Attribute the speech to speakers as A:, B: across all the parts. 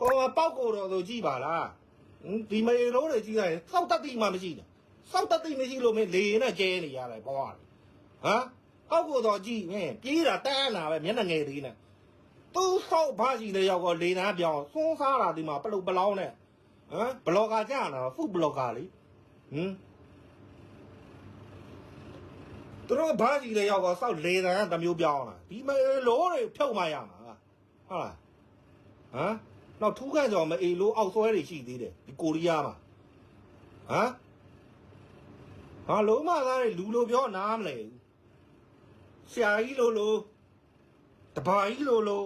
A: ဟိုပေါက်ကိုတော့ဆိုကြည့်ပါလားဟင်ဒီမေလုံးတွေကြည့်လိုက်ရင်စောက်တတိမှမရှိတာစောက်တတိမရှိလို့မင်းလေရင်နဲ့ကျဲနေရတယ်ဘွားဟမ်ပေါက်ကိုတော့ကြည့်မင်းပြေးတာတန်းလာပဲမျက်နှာငယ်သေးနဲ့သူဆောက်ဘာကြီးတဲ့ရောက်တော့လေနာပြောင်းစွန်းစားတာဒီမှာပလုတ်ပလောင်းနဲ့ဟမ်ဘလော့ကာကြာတာဖုဘလော့ကာလေဟင်သူတို့ဘာကြီးတဲ့ရောက်တော့စောက်လေတန်းတစ်မျိုးပြောင်းလာဒီမေလိုတွေဖြုတ်မှရမှာဟုတ်လားဟမ် နောက်ထူးခန့်ကြောင်မအေလို့အောက်ဆွဲတွေရှိသေးတယ်ဒီကိုရီးယားမှာဟမ်ဟာလုံးမသားတွေလူလိုပြောနားမလဲဘူးဆရာကြီးလိုလိုတပါကြီးလိုလို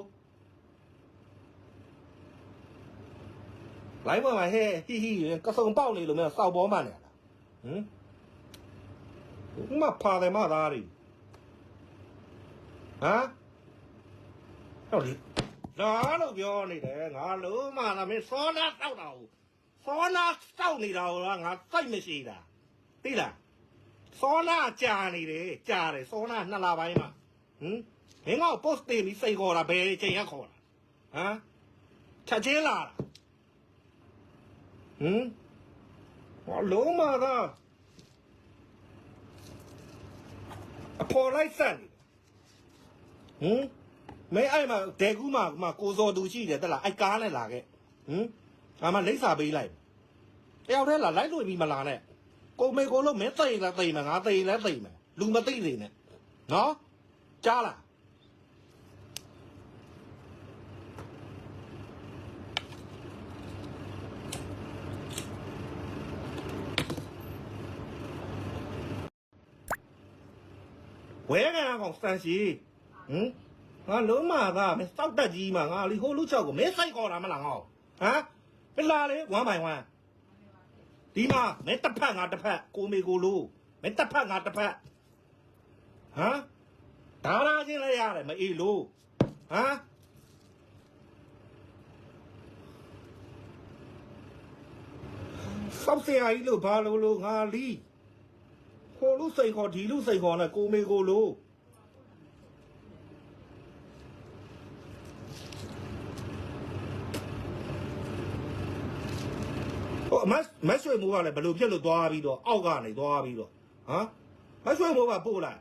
A: လိုက်ပါမဟဲ့ဟိဟိကစုံပေါက်နေလို့မင်းစောက်ပေါ်မှနေရတာဟမ်ဥမဖာတယ်မသားတွေဟမ်ဟု တ်လေလာလို့ပြောနေတယ်ငါလုံးမလားမင်းစောနာတောက်တာကိုစောနာတောက်နေတာကိုငါစိတ်မရှိတာသိလားစောနာကြာနေတယ်ကြာတယ်စောနာနှစ်လပိုင်းမှာဟမ်မင်းက post တင်ပြီးစိတ်ခေါ်တာဘယ်ချိန်ရခေါ်တာဟမ်ချက်ချင်းလာတာဟမ်ဟောလုံးမကအပေါ်လိုက်စက်နေဟမ် မင်းအဲ့မှာဒဲကူးမှာမှာကိုစော်သူရှိတယ်တက်လားအဲ့ကားနဲ့လာခဲ့ဟမ်ငါမှလိမ့်စာပေးလိုက်တယောက်တည်းလာလိုက်လို့ပြီးမလာနဲ့ကိုမေကိုလို့မင်းသိရင်လည်းသိမယ်ငါသိရင်လည်းသိမယ်လူမသိနေနဲ့နော်ကြားလားဝဲကန်ကောင်စတန်ရှိဟမ် ငါလုံးမသားမစောက်တက်ကြီးမှာငါလီဟိုလူချောက်ကိုမဲဆိုင်ခေါ်တာမလားငါ့ကိုဟမ်ပလာလေ1 by 1ဒီမှာမဲတစ်ဖက်ငါတစ်ဖက်ကိုမေကိုလိုမဲတစ်ဖက်ငါတစ်ဖက်ဟမ်ဒါလာချင်းလည်းရတယ်မအေးလို့ဟမ်စောက်စရာကြီးလို့ဘာလို့လို့ငါလီဟိုလူစိန်ခေါ်ဒီလူစိန်ခေါ်နဲ့ကိုမေကိုလို မတ်မတ်ရွှေမိုးကလည်းဘယ်လိုဖြစ်လို့သွားပြီးတော့အောက်ကနေသွားပြီးတော့ဟမ်မတ်ရွှေမိုးကပို့လိုက်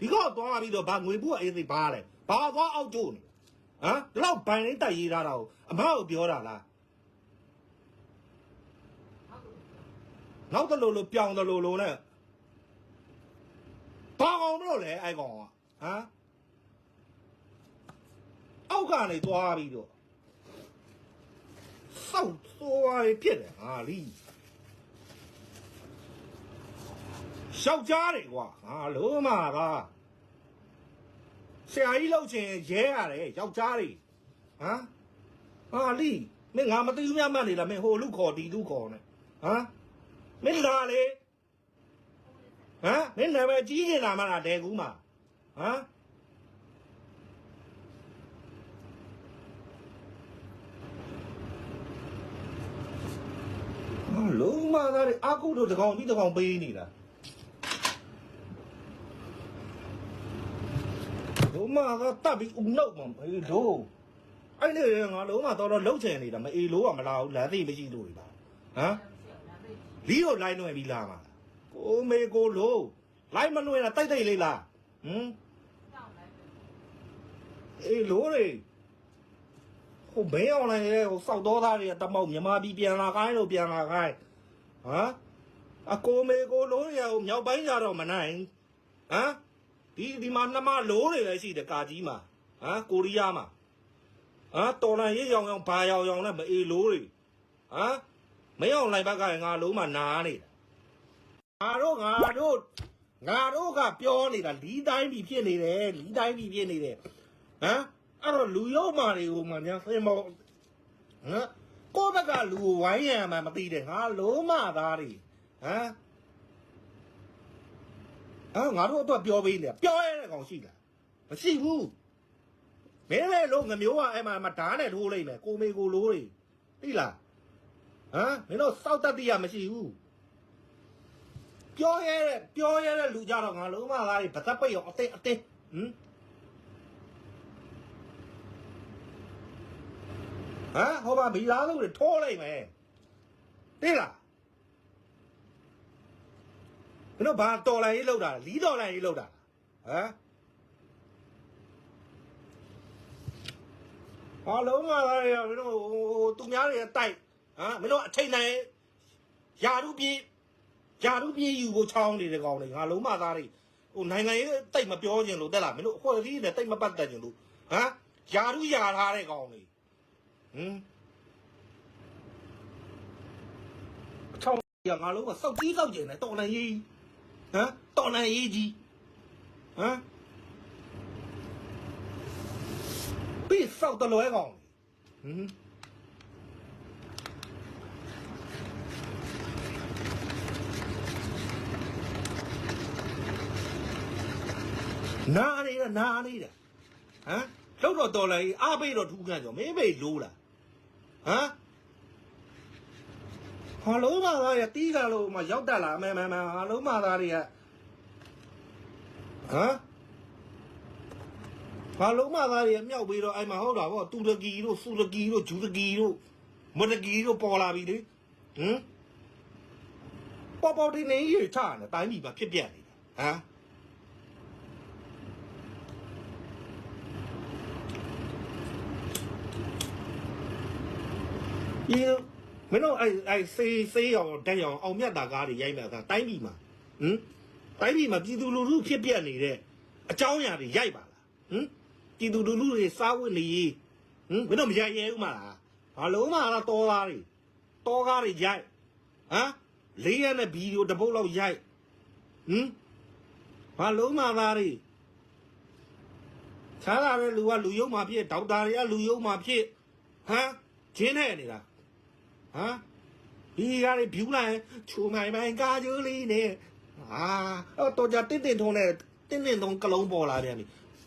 A: ဒီကောက်သွားပြီးတော့ဗာငွေဘူးအေးသိဘာလဲဘာသွားအောက်ကျိုးနေဟမ်ဒီလောက်ဘိုင်လေးတိုက်ရေးထားတာကိုအမကိုပြောတာလားနောက်တလူလူပြောင်းတလူလူနဲ့ဘာကောင်မလို့လဲအဲ့ကောင်ကဟမ်အောက်ကနေသွားပြီးတော့ စောက်သွားရဖြစ်တယ်ဟာလီရှောက်ကြားတယ်ကွာဟာလုံးမကဆရာကြီးလှုပ်ချင်ရဲရတယ်ယောက်ျားတွေဟမ်ဟာလီမင်းငါမသိဘူးများမှတ်နေလားမင်းဟိုလူခေါ်ဒီလူခေါ်နဲ့ဟမ်မင်းလာလေဟမ်မင်းနာမည်ကြီးနေတာမလားတဲကူးမှာဟမ် လုံးမသားတွေအာကုတို့တကောင်ပြီးတကောင်ပေးနေတာလုံးမကတပ်ပြီးဦးနှုတ်မှာဘေးတို့အဲ့ဒီငါလုံးမတော့တော့လှုပ်ချင်နေတာမအေလို့ကမလာဘူးလမ်းသိမရှိလို့လေပါဟမ်လီကိုလိုက်လွှဲပြီးလာမှာကိုမေကိုလို့လိုက်မလွှဲတာတိတ်တိတ်လေးလားဟမ်အေးလို့လေ ဟိုဘဲအောင်လိုက်ရဲဟိုစောက်တော်သားတွေကတမောက်မြမပြီးပြန်လာခိုင်းလို့ပြန်လာခိုင်းဟမ်အကိုမေကိုလုံးရအောင်မြောက်ပိုင်းကြတော့မနိုင်ဟမ်ဒီဒီမှာနှမလိုးတွေလည်းရှိတယ်ကာကြီးမှာဟမ်ကိုရီးယားမှာဟမ်တော်လန်ရေးရောင်ရောင်ဘာရောင်ရောင်နဲ့မအေးလိုးတွေဟမ်မင်းအောင်လိုက်ဘက်ကငါလုံးမှာနားနေတာငါတို့ငါတို့ငါတို့ကပြောနေတာလီးတိုင်းပြီဖြစ်နေတယ်လီးတိုင်းပြီဖြစ်နေတယ်ဟမ် အဲ့တော့လူရုံမာတွေကိုမှညာဆင်မောဟမ်ကိုယ့်ဘက်ကလူကိုဝိုင်းရံမှမသိတယ်ငါလုံးမသားတွေဟမ်အဲငါတို့အတွက်ပြောပေးနေပြောရတဲ့ကောင်ရှိလားမရှိဘူးမင်းလည်းလုံးငမျိုးကအဲ့မှာမဓာတ်နဲ့ထိုးလိုက်မယ်ကိုမေကိုလိုးတွေသိလားဟမ်မင်းတို့စောက်တတ်တိရမရှိဘူးပြောရတဲ့ပြောရတဲ့လူကြတော့ငါလုံးမသားတွေဗသက်ပိတ်ရောအတင်းအတင်းဟမ် ဟမ်ဟောပါမီလာလို့ထိုးလိုက်မယ်သိလားမင်းတို့ဘာတော်လိုက်ရေးလောက်တာလဲလီးတော်လိုက်ရေးလောက်တာဟမ်ဘာလုံးမလာရမင်းတို့ဟိုသူများတွေတိုက်ဟမ်မင်းတို့အထိတ်နိုင်ယာရုပြေးယာရုပြေးယူဖို့ချောင်းနေတဲ့ကောင်တွေငါလုံးမသားတွေဟိုနိုင်ငံရေးတိတ်မပြောချင်လို့တက်လားမင်းတို့အဖွဲ့အစည်းနဲ့တိတ်မပတ်သက်ချင်လို့ဟမ်ယာရုယာထားတဲ့ကောင်တွေ ဟမ်ချောင်းရငါလုံးကစောက်ကြီးစောက်ကျင်တယ်တော်လန်ရေးဟမ်တော်လန်ရေးကြီးဟမ်ပြီးစောက်တလွဲကောင်ဟမ်နာနေတာနာနေတာဟမ်လောက်တော့တော်လန်ရေးအားပေးတော့ထူးခန့်ကြောမင်းမေလိုးလား ဟမ်ဟာလုံးမသားရတီးကလို့မရောက်တက်လာမဲမဲမဲဟာလုံးမသားတွေကဟမ်ဟာလုံးမသားတွေမြောက်ပြီးတော့အဲ့မှာဟုတ်တာဗောတူရကီတို့ဆူရကီတို့ဂျူရကီတို့မရကီတို့ပေါ်လာပြီလေဟမ်ပေါ်ပေါ်ဒီနေရချနေတိုင်းပြည်မှာဖြစ်ပြနေတယ်ဟမ် ဒီမင်းတို့အဲ့အဲ့စေးစေးရောင်တက်ရောင်အောင်မြတ်တာကားတွေရိုက်နေတာတိုင်းပြည်မှာဟမ်တိုင်းပြည်မှာပြည်သူလူထုဖြစ်ပြနေတဲ့အကြောင်းအရာတွေရိုက်ပါလားဟမ်ပြည်သူလူထုတွေစားဝတ်နေရေးဟမ်မင်းတို့မရိုက်ရဲဘူးမလားဘာလုံးမလားတော်သားတွေတော်ကားတွေရိုက်ဟမ်လေးရက်နဲ့ဗီဒီယိုတစ်ပုတ်လောက်ရိုက်ဟမ်ဘာလုံးမသားတွေခြားလာတဲ့လူကလူယုံမှာဖြစ်ဒေါက်တာတွေကလူယုံမှာဖြစ်ဟမ်ဂျင်းနဲ့နေတာ ဟမ်ဒီကရဖြူလိုက်ချူမိုင်မိုင်ကာကျိုးလေးနဲ့ဟာတော့တော်ကြတစ်တစ်ထုံးနဲ့တင်းတင်းထုံးကလုံးပေါ်လာပြန်ပြီ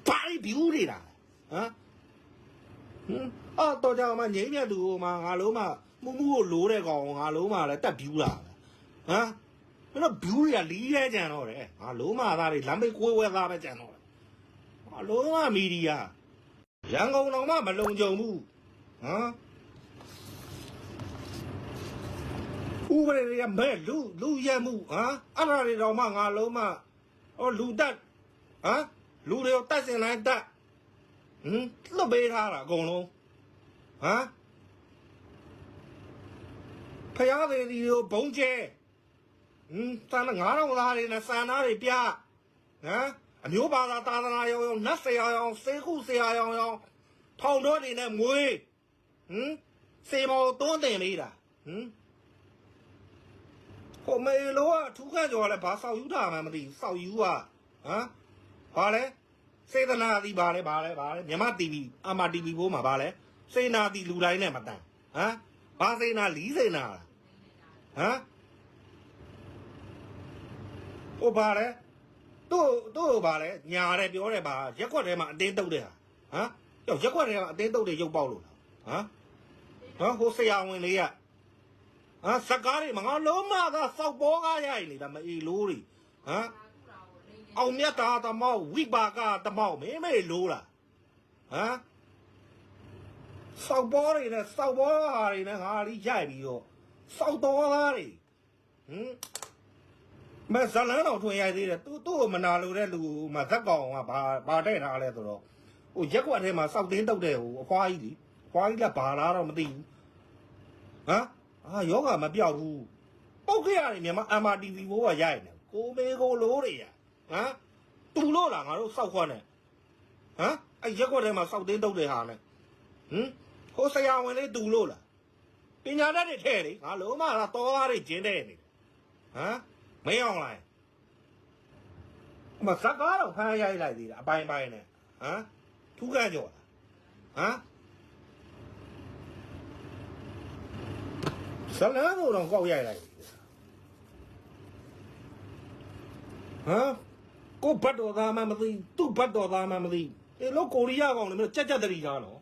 A: ဘာလေးဖြူနေတာဟမ်ဟမ်အော်တော်ကြမှာငိမ့်မြတ်သူဟိုမှာငါလုံးမမှုမှုကိုလိုတဲ့ကောင်ငါလုံးမလည်းတက်ဖြူလာဟမ်ဘယ်တော့ဖြူတွေကလီးရဲကြံတော့တယ်ငါလုံးမသားတွေလမ်းမေးကိုယ်ဝဲသားပဲကြံတော့တယ်ငါလုံးမမီဒီယာရန်ကုန်တော်မှမလုံခြုံဘူးဟမ် ဥပဒေတွေကမဲ့လူလူရက်မှုဟမ်အဲ့ဒါတွေတော့မှငါလုံးမဟောလူတက်ဟမ်လူတွေကိုတက်စင်တိုင်းတက်ဟမ်လွတ်ပေးထားတာအကုန်လုံးဟမ်ဖယားတွေဒီကိုဘုံကျဲဟမ်တန်ငါးတော့သားတွေနဲ့စံသားတွေပြဟမ်အမျိုးဘာသာသာသနာရောရောနတ်ဆရာရောစေခုဆရာရောရောထောင်တော်တွေနဲ့မွေးဟမ်စေမောတွန်းတင်လေးတာဟမ် ဟိုမေလိုကထူးခန့်ကျော်ကလည်းဘာဆောက်ယူတာမှမသိဘူးဆောက်ယူကဟမ်ဘာလဲစေတနာတီဘာလဲဘာလဲဘာလဲမြမ TV အမ TV ဘိုးမှာဘာလဲစေနာတီလူတိုင်းနဲ့မတန်ဟမ်ဘာစေနာလီးစေနာလားဟမ်ဟိုဘာလဲတို့တို့ဘာလဲညာတယ်ပြောတယ်ဘာရက်ခွက်ထဲမှာအတင်းတုတ်တယ်ဟာဟမ်ကြောက်ရက်ခွက်ထဲမှာအတင်းတုတ်တယ်ရုပ်ပေါက်လို့လားဟမ်ဟမ်ဟိုဆရာဝန်လေးက ဟာစကားတွေမငါလုံးမသာစောက်ပေါ်ကားရိုက်နေတာမအေလို့တွေဟမ်အောင်မြတ်တာတမောက်ဝိပါကတမောက်မင်းမေလို့လားဟမ်စောက်ပေါ်တွေနဲ့စောက်ပေါ်ဟာတွေနဲ့ငါလီရိုက်ပြီးတော့စောက်တော်သားတွေဟမ်မဇလန်းတော်ထွင်ရိုက်သေးတယ်သူသူ့ကိုမနာလို့တဲ့လူမဇက်ကောင်ကဘာဘာတဲ့ထားလဲဆိုတော့ဟိုရက်ကွက်ထဲမှာစောက်တင်းတုတ်တဲ့ဟိုအဖွားကြီးလေအဖွားကြီးကဘာလားတော့မသိဘူးဟမ် အာယောဂမပြောက်ဘူးပုတ်ခဲ့ရတယ်မြန်မာ MRTV ဘိုးကရိုက်နေကိုမေကိုလိုးတွေရဟမ်တူလို့လားငါတို့စောက်ခွက်နဲ့ဟမ်အဲ့ရက်ခွက်ထဲမှာစောက်တင်းတုတ်တဲ့ဟာနဲ့ဟမ်ဟိုဆရာဝန်လေးတူလို့လားပညာတတ်တွေထဲလေငါလုံးမလားတော်သားတွေကျင်းတဲ့နေတယ်ဟမ်မင်းအောင်လိုက်မစကားတော့ဖမ်းရိုက်လိုက်သေးတာအပိုင်းပိုင်းနဲ့ဟမ်ထူးကန်းကြော်လားဟမ် ဇလန်းကိုတော့ကောက်ရိုက်လိုက်ဟမ်ကိုဘတ်တော်သားမှမသိသူ့ဘတ်တော်သားမှမသိဒီလိုကိုရီးယားကောင်လည်းမင်းကြက်ကြက်တရီသားနော်